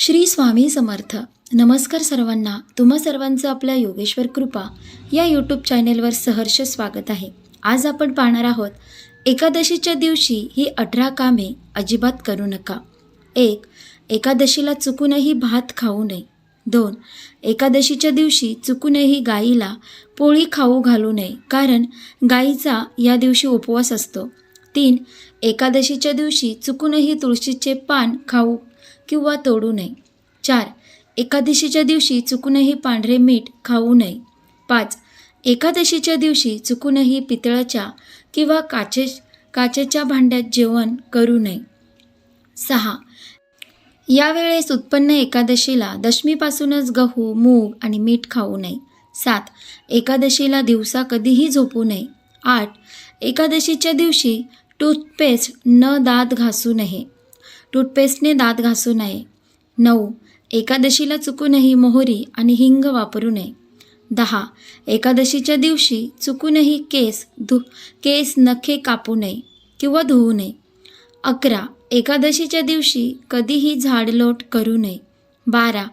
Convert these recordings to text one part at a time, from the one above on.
श्री स्वामी समर्थ. नमस्कार सर्वांना. तुम्हा सर्वांचं आपल्या योगेश्वर कृपा या यूट्यूब चॅनेलवर सहर्ष स्वागत आहे. आज आपण पाहणार आहोत एकादशीच्या दिवशी ही अठरा कामे अजिबात करू नका. एक एकादशीला चुकूनही भात खाऊ नये. दोन एकादशीच्या दिवशी चुकूनही गाईला पोळी खाऊ घालू नये कारण गाईचा या दिवशी उपवास असतो. तीन एकादशीच्या दिवशी चुकूनही तुळशीचे पान खाऊ किंवा तोडू नये. चार एकादशीच्या दिवशी चुकूनही पांढरे मीठ खाऊ नये. पाच एकादशीच्या दिवशी चुकूनही पितळाच्या किंवा काचे काचेच्या भांड्यात जेवण करू नये. सहा यावेळेस उत्पन्न एकादशीला दशमीपासूनच गहू मूग आणि मीठ खाऊ नये. सात एकादशीला दिवसा कधीही झोपू नये. आठ एकादशीच्या दिवशी टूथपेस्ट न दात घासू नये. टूथपेस्टने दात घासू नये. नऊ. एकादशीला चुकूनही मोहरी आणि हिंग वापरू नये. दहा. एकादशीच्या दिवशी चुकूनही केस धु केस नखे कापू नये किंवा धुवू नये. अकरा. एकादशीच्या दिवशी कधीही झाडलोट करू नये. बारा.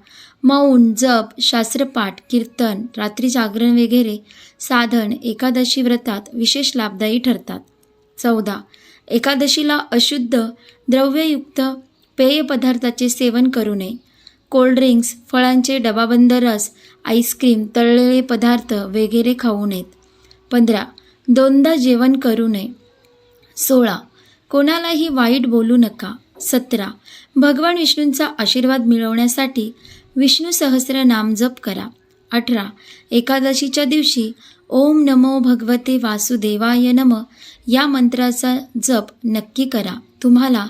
मौन जप शास्त्रपाठ कीर्तन रात्री जागरण वगैरे साधन एकादशी व्रतात विशेष लाभदायी ठरतात. चौदा. एकादशीला अशुद्ध द्रव्ययुक्त पेय पदार्थाचे सेवन करू नये. कोल्ड्रिंक्स फळांचे डबाबंद रस आईस्क्रीम तळलेले पदार्थ वगैरे खाऊ नयेत. पंधरा दोनदा जेवण करू नये. सोळा कोणालाही वाईट बोलू नका. सतरा भगवान विष्णूंचा आशीर्वाद मिळवण्यासाठी विष्णू सहस्र नाम जप करा. अठरा एकादशीच्या दिवशी ओम नमो भगवते वासुदेवाय नम. या मंत्राचा जप नक्की करा. तुम्हाला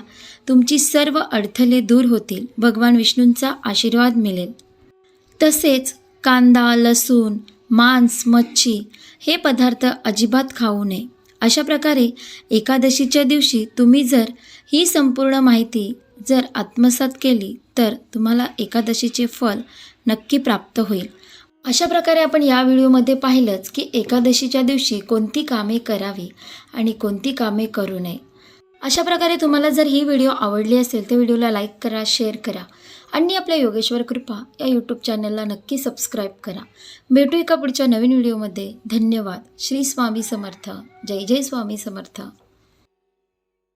तुमची सर्व अडथळे दूर होतील. भगवान विष्णूंचा आशीर्वाद मिळेल. तसेच कांदा लसूण मांस मच्छी हे पदार्थ अजिबात खाऊ नये. अशा प्रकारे एकादशीच्या दिवशी तुम्ही जर ही संपूर्ण माहिती जर आत्मसात केली तर तुम्हाला एकादशीचे फल नक्की प्राप्त होईल. अशा प्रकारे आपण या व्हिडिओमध्ये पाहिलंच की एकादशीच्या दिवशी कोणती कामे करावी आणि कोणती कामे करू नये. अशा प्रकारे तुम्हाला जर ही व्हिडिओ आवडली असेल तर व्हिडिओला लाईक करा शेअर करा आणि आपल्या योगेश्वर कृपा या यूट्यूब चॅनलला नक्की सबस्क्राईब करा. भेटू एका पुढच्या नवीन व्हिडिओमध्ये. धन्यवाद. श्री स्वामी समर्थ. जय जय स्वामी समर्थ.